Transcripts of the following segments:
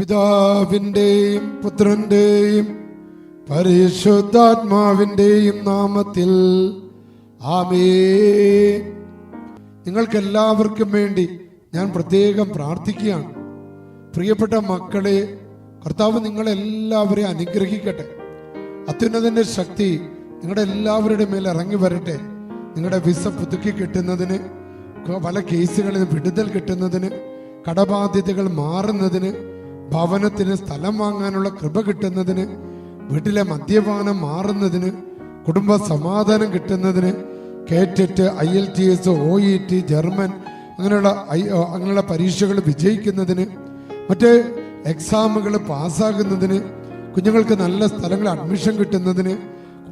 പിതാവിന്റെയും പുത്രന്റെയും പരിശുദ്ധാത്മാവിന്റെയും നാമത്തിൽ. ആമേ നിങ്ങൾക്കെല്ലാവർക്കും വേണ്ടി ഞാൻ പ്രത്യേകം പ്രാർത്ഥിക്കുകയാണ്. പ്രിയപ്പെട്ട മക്കളെ കർത്താവ് നിങ്ങളെല്ലാവരെയും അനുഗ്രഹിക്കട്ടെ. അത്യുന്നതന്റെ ശക്തി നിങ്ങളുടെ എല്ലാവരുടെ മേൽ ഇറങ്ങി വരട്ടെ. നിങ്ങളുടെ വിസ പുതുക്കി കിട്ടുന്നതിന് പല കേസുകളിൽ വിടുതൽ കിട്ടുന്നതിന് കടബാധ്യതകൾ മാറുന്നതിന് ഭവനത്തിന് സ്ഥലം വാങ്ങാനുള്ള കൃപ കിട്ടുന്നതിന് വീട്ടിലെ മദ്യപാനം മാറുന്നതിന് കുടുംബ സമാധാനം കിട്ടുന്നതിന് കേറ്ററ്റ് I L T S O E T German അങ്ങനെയുള്ള ഐ അങ്ങനെയുള്ള പരീക്ഷകൾ വിജയിക്കുന്നതിന് മറ്റ് എക്സാമുകൾ പാസ്സാകുന്നതിന് കുഞ്ഞുങ്ങൾക്ക് നല്ല സ്ഥലങ്ങളിൽ അഡ്മിഷൻ കിട്ടുന്നതിന്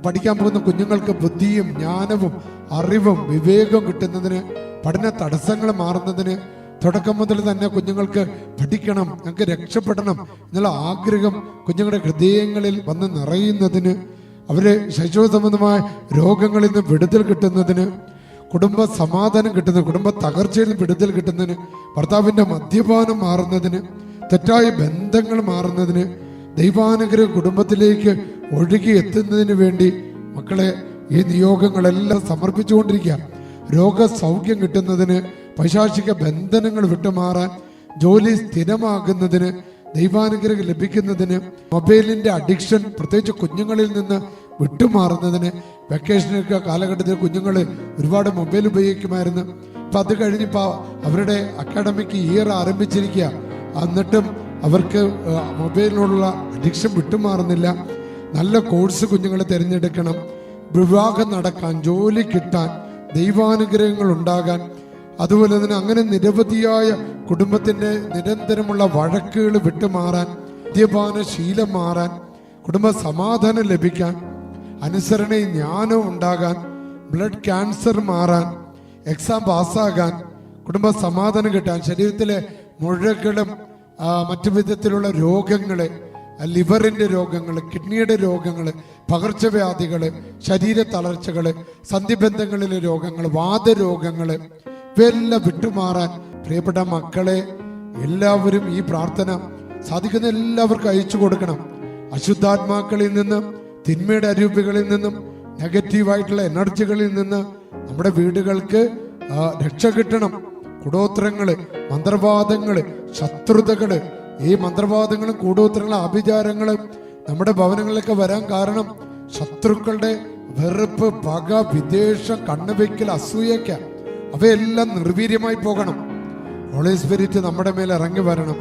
പഠിക്കാൻ പോകുന്ന കുഞ്ഞുങ്ങൾക്ക് ബുദ്ധിയും ജ്ഞാനവും അറിവും വിവേകവും കിട്ടുന്നതിന് പഠന തടസ്സങ്ങൾ മാറുന്നതിന് തുടക്കം മുതൽ തന്നെ കുഞ്ഞുങ്ങൾക്ക് പഠിക്കണം ഞങ്ങൾക്ക് രക്ഷപ്പെടണം എന്നുള്ള ആഗ്രഹം കുഞ്ഞുങ്ങളുടെ ഹൃദയങ്ങളിൽ വന്ന് നിറയുന്നതിന് അവരെ ശൈശവ സംബന്ധമായ രോഗങ്ങളിൽ നിന്ന് വിടുതൽ കിട്ടുന്നതിന് കുടുംബ സമാധാനം കിട്ടുന്നതിന് കുടുംബ തകർച്ചയിൽ നിന്ന് വിടുതൽ കിട്ടുന്നതിന് ഭർത്താവിന്റെ മദ്യപാനം മാറുന്നതിന് തെറ്റായ ബന്ധങ്ങൾ മാറുന്നതിന് ദൈവാനുഗ്രഹം കുടുംബത്തിലേക്ക് ഒഴുകി എത്തുന്നതിന് വേണ്ടി മക്കളെ ഈ നിയോഗങ്ങളെല്ലാം സമർപ്പിച്ചുകൊണ്ടിരിക്കുക. രോഗസൗഖ്യം കിട്ടുന്നതിന് പൈശാചിക ബന്ധനങ്ങൾ വിട്ടുമാറാൻ ജോലി സ്ഥിരമാകുന്നതിന് ദൈവാനുഗ്രഹം ലഭിക്കുന്നതിന് മൊബൈലിന്റെ അഡിക്ഷൻ പ്രത്യേകിച്ച് കുഞ്ഞുങ്ങളിൽ നിന്ന് വിട്ടുമാറുന്നതിന് വെക്കേഷനൊക്കെ കാലഘട്ടത്തിൽ കുഞ്ഞുങ്ങൾ ഒരുപാട് മൊബൈൽ ഉപയോഗിക്കുമായിരുന്നു. അപ്പം അത് കഴിഞ്ഞിപ്പോൾ അവരുടെ അക്കാഡമിക് ഇയർ ആരംഭിച്ചിരിക്കുക. എന്നിട്ടും അവർക്ക് മൊബൈലിനോടുള്ള അഡിക്ഷൻ വിട്ടുമാറുന്നില്ല. നല്ല കോഴ്സ് കുഞ്ഞുങ്ങളെ തിരഞ്ഞെടുക്കണം. വിവാഹം നടക്കാൻ ജോലി കിട്ടാൻ ദൈവാനുഗ്രഹങ്ങൾ ഉണ്ടാകാൻ അതുപോലെ തന്നെ അങ്ങനെ നിരവധിയായ കുടുംബത്തിന്റെ നിരന്തരമുള്ള വഴക്കുകൾ വിട്ടുമാറാൻ മദ്യപാന ശീലം മാറാൻ കുടുംബ സമാധാനം ലഭിക്കാൻ അനുസരണയും ജ്ഞാനവും ഉണ്ടാകാൻ ബ്ലഡ് ക്യാൻസർ മാറാൻ എക്സാം പാസ്സാകാൻ കുടുംബ സമാധാനം കിട്ടാൻ ശരീരത്തിലെ മുഴകളും മറ്റു വിധത്തിലുള്ള രോഗങ്ങൾ ലിവറിന്റെ രോഗങ്ങൾ കിഡ്നിയുടെ രോഗങ്ങൾ പകർച്ചവ്യാധികൾ ശരീര തളർച്ചകൾ സന്ധിബന്ധങ്ങളിലെ രോഗങ്ങൾ വാദരോഗങ്ങൾ ഇവയെല്ലാം വിട്ടുമാറാൻ പ്രിയപ്പെട്ട മക്കളെ എല്ലാവരും ഈ പ്രാർത്ഥന സാധിക്കുന്ന എല്ലാവർക്കും അയച്ചു കൊടുക്കണം. അശുദ്ധാത്മാക്കളിൽ നിന്നും തിന്മയുടെ അരൂപികളിൽ നിന്നും നെഗറ്റീവായിട്ടുള്ള എനർജികളിൽ നിന്ന് നമ്മുടെ വീടുകൾക്ക് രക്ഷ കിട്ടണം. കൂടോത്രങ്ങൾ മന്ത്രവാദങ്ങൾ ശത്രുതകൾ ഈ മന്ത്രവാദങ്ങളും കൂടോത്രങ്ങളും ആഭിചാരങ്ങളും നമ്മുടെ ഭവനങ്ങളിലൊക്കെ വരാൻ കാരണം ശത്രുക്കളുടെ വെറുപ്പ് പക വിദേശം കണ്ണുവെക്കൽ അസൂയക്ക അവയെല്ലാം നിർവീര്യമായി പോകണം. ഹോളി സ്പിരിറ്റ് നമ്മുടെ മേലെ ഇറങ്ങി വരണം.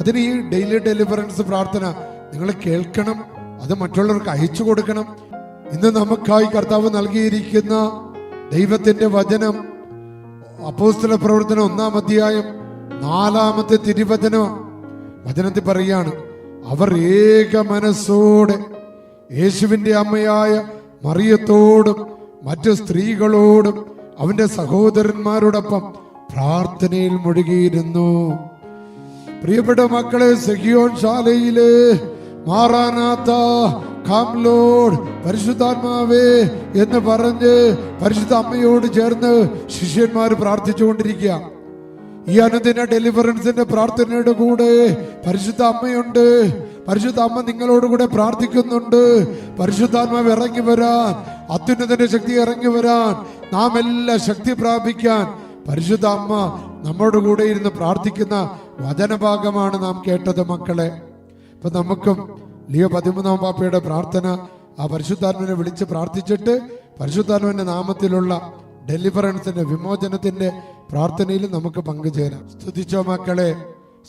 അതിന് ഈ ഡെയിലി ഡെലിവറൻസ് പ്രാർത്ഥന നിങ്ങൾ കേൾക്കണം. അത് മറ്റുള്ളവർക്ക് അയച്ചു കൊടുക്കണം. ഇന്ന് നമുക്കായി കർത്താവ് നൽകിയിരിക്കുന്ന ദൈവത്തിന്റെ വചനം അപ്പോസ്തല പ്രവർത്തനം ഒന്നാം അധ്യായം നാലാമത്തെ തിരുവചനം വചനത്തിൽ പറയാണ് അവർ ഏക മനസ്സോടെ യേശുവിന്റെ അമ്മയായ മറിയത്തോടും മറ്റു സ്ത്രീകളോടും അവന്റെ സഹോദരന്മാരോടൊപ്പം പ്രാർത്ഥനയിൽ മുഴുകിയിരുന്നു. പ്രിയപ്പെട്ട മക്കളെ സഹിയോൻ ശാലയിൽ മാറാനാത്ത കാംലോഡ് പരിശുദ്ധാത്മാവേ എന്ന് പറഞ്ഞ് പരിശുദ്ധ അമ്മയോട് ചേർന്ന് ശിഷ്യന്മാർ പ്രാർത്ഥിച്ചുകൊണ്ടിരിക്കുക. ഈ അനുദിന ഡെലിവറൻസിന്റെ പ്രാർത്ഥനയുടെ കൂടെ പരിശുദ്ധ അമ്മയുണ്ട്. പരിശുദ്ധ അമ്മ നിങ്ങളോട് കൂടെ പ്രാർത്ഥിക്കുന്നുണ്ട്. പരിശുദ്ധാത്മാവ് ഇറങ്ങി വരാൻ അത്യുന്നതന്റെ ശക്തി ഇറങ്ങി വരാൻ നാം എല്ലാം ശക്തി പ്രാപിക്കാൻ പരിശുദ്ധ അമ്മ നമ്മുടെ കൂടെ ഇരുന്ന് പ്രാർത്ഥിക്കുന്ന വചനഭാഗമാണ് നാം കേട്ടത് മക്കളെ. ഇപ്പൊ നമുക്കും ലിയോ പതിമൂന്നാം പാപ്പയുടെ പ്രാർത്ഥന ആ പരിശുദ്ധാത്മനെ വിളിച്ച് പ്രാർത്ഥിച്ചിട്ട് പരിശുദ്ധാത്മന്റെ നാമത്തിലുള്ള ഡെലിവറൻസിന്റെ വിമോചനത്തിന്റെ പ്രാർത്ഥനയിൽ നമുക്ക് പങ്കുചേരാം. സ്തുതിച്ചോ മക്കളെ?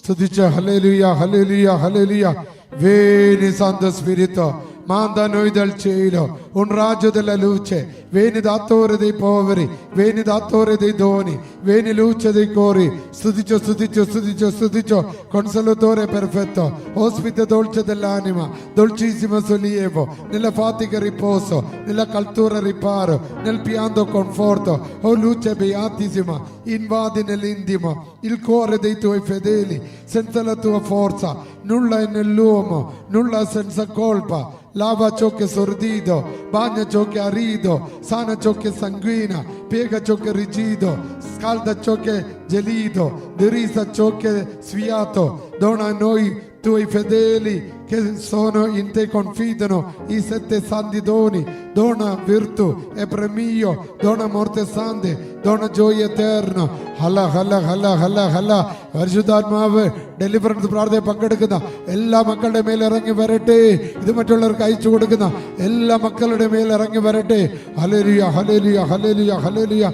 സ്തുതിച്ചോ? ഹലേലുയ ഹലേലുയ ഹലേലുയ വേനി സാന്ത സ്പിരിത്തോ dal cielo un raggio della luce. Vieni datore dei poveri vieni datore dei doni vieni luce dei cori studicio studicio studicio studicio consolatore perfetto ospite dolce dell'anima dolcissimo sollievo nella fatica riposo nella caltura riparo nel pianto conforto. Oh luce beatissima invadi nell'intimo il cuore dei tuoi fedeli senza la tua forza nulla è nell'uomo nulla senza colpa. Lava ciò che è sordito, bagna ciò che arido, sana ciò che sanguina, piega ciò che rigido, scalda ciò che è gelito, dirisa ciò che è sfiato, dona a noi tuoi fedeli che sono in te confidano i sette santi doni, dona virtù e premio, dona morte sante, ദോണ ജോയ് എത്തേറിന് ഹല ഹല ഹല ഹല ഹല പരിശുദ്ധാത്മാവ് deliverance പ്രാർത്ഥന പങ്കെടുക്കുന്ന എല്ലാ മക്കളുടെ മേൽ ഇറങ്ങി വരട്ടെ ഇത് മറ്റുള്ളവർക്ക് അയച്ചു കൊടുക്കുന്ന എല്ലാ മക്കളുടെ മേൽ ഇറങ്ങി വരട്ടെ ഹലലിയ ഹലലിയ ഹലലിയ ഹലലിയ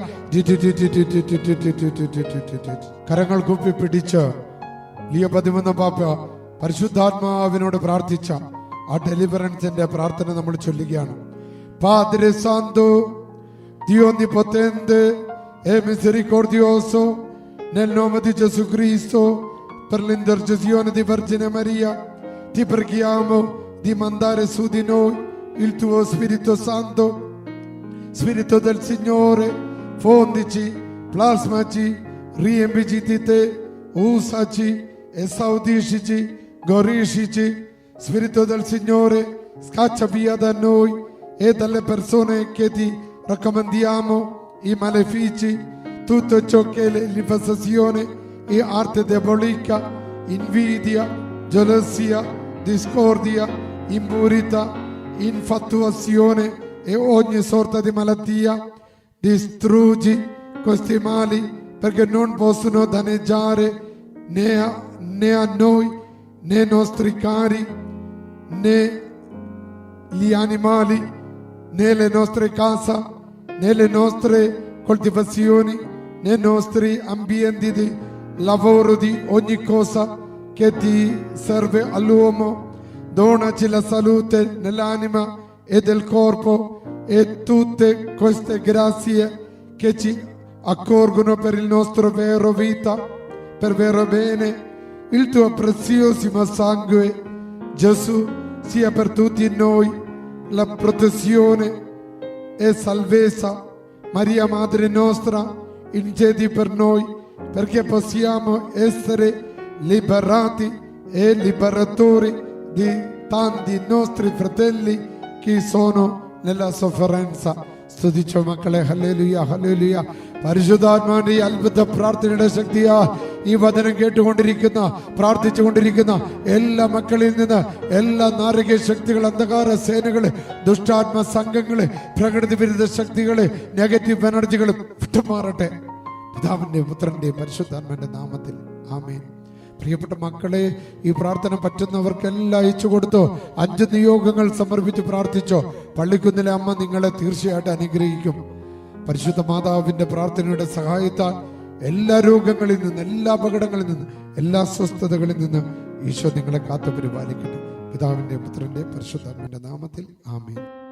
കരങ്ങൾ കുപ്പി പിടിച്ച് ലിയ പതിമൂന്ന് പാപ്പ പരിശുദ്ധാത്മാവിനോട് പ്രാർത്ഥിച്ച ആ ഡെലിവറൻസിന്റെ പ്രാർത്ഥന നമ്മൾ ചൊല്ലുകയാണ് Padre Santo, Dio Onnipotente e misericordioso, nel nome di Gesù Cristo, per l'intercessione di Vergine Maria, ti preghiamo di mandare su di noi il tuo Spirito Santo, Spirito del Signore, fondici, plasmaci, riempici di te, usaci, esaudiscici, guariscici, Spirito del Signore, scaccia via da noi e dalle persone che ti raccomandiamo i malefici, tutto ciò che è l'infestazione e arte diabolica, invidia, gelosia, discordia, impurità, infatuazione e ogni sorta di malattia. Distruggi questi mali perché non possono danneggiare né a, né a noi né ai nostri cari né gli animali nelle nostre case, nelle nostre coltivazioni, nei nostri ambienti di lavoro di ogni cosa che ti serve all'uomo. Donaci la salute nell'anima e del corpo e tutte queste grazie che ci accorgono per il nostro vero vita, per vero bene. Il tuo preziosimo sangue, Gesù, sia per tutti noi la protezione e salvezza. Maria Madre nostra, intercedi per noi perché possiamo essere liberati e liberatori di tanti nostri fratelli che sono nella sofferenza. സ്തുതിച്ചോ മക്കളെ hallelujah hallelujah പരിശുദ്ധാത്മാവിന്റെ ഈ അത്ഭുത പ്രാർത്ഥനയുടെ ശക്തിയാ ഈ വചനം കേട്ടുകൊണ്ടിരിക്കുന്ന പ്രാർത്ഥിച്ചുകൊണ്ടിരിക്കുന്ന എല്ലാ മക്കളിൽ നിന്ന് എല്ലാ നാരകീയ ശക്തികൾ അന്ധകാര സേനകൾ ദുഷ്ടാത്മ സംഘങ്ങൾ പ്രകൃതി വിരുദ്ധ ശക്തികൾ നെഗറ്റീവ് എനർജികൾ മാറട്ടെ പിതാവിന്റെ പുത്രന്റെയും പരിശുദ്ധാത്മാവിന്റെ നാമത്തിൽ. ആമേൻ. പ്രിയപ്പെട്ട മക്കളെ ഈ പ്രാർത്ഥന പറ്റുന്നവർക്കെല്ലാം അയച്ചു കൊടുത്തോ അഞ്ച് നിയോഗങ്ങൾ സമർപ്പിച്ച് പ്രാർത്ഥിച്ചോ പള്ളിക്കുന്നിലെ അമ്മ നിങ്ങളെ തീർച്ചയായിട്ടും അനുഗ്രഹിക്കും. പരിശുദ്ധ മാതാവിന്റെ പ്രാർത്ഥനയുടെ സഹായത്താൽ എല്ലാ രോഗങ്ങളിൽ നിന്ന് എല്ലാ അപകടങ്ങളിൽ നിന്ന് എല്ലാ അസ്വസ്ഥതകളിൽ നിന്ന് ഈശോ നിങ്ങളെ കാത്തു പരിപാലിക്കട്ടെ പിതാവിന്റെ പുത്രന്റെ പരിശുദ്ധാത്മന്റെ നാമത്തിൽ ആമേൻ.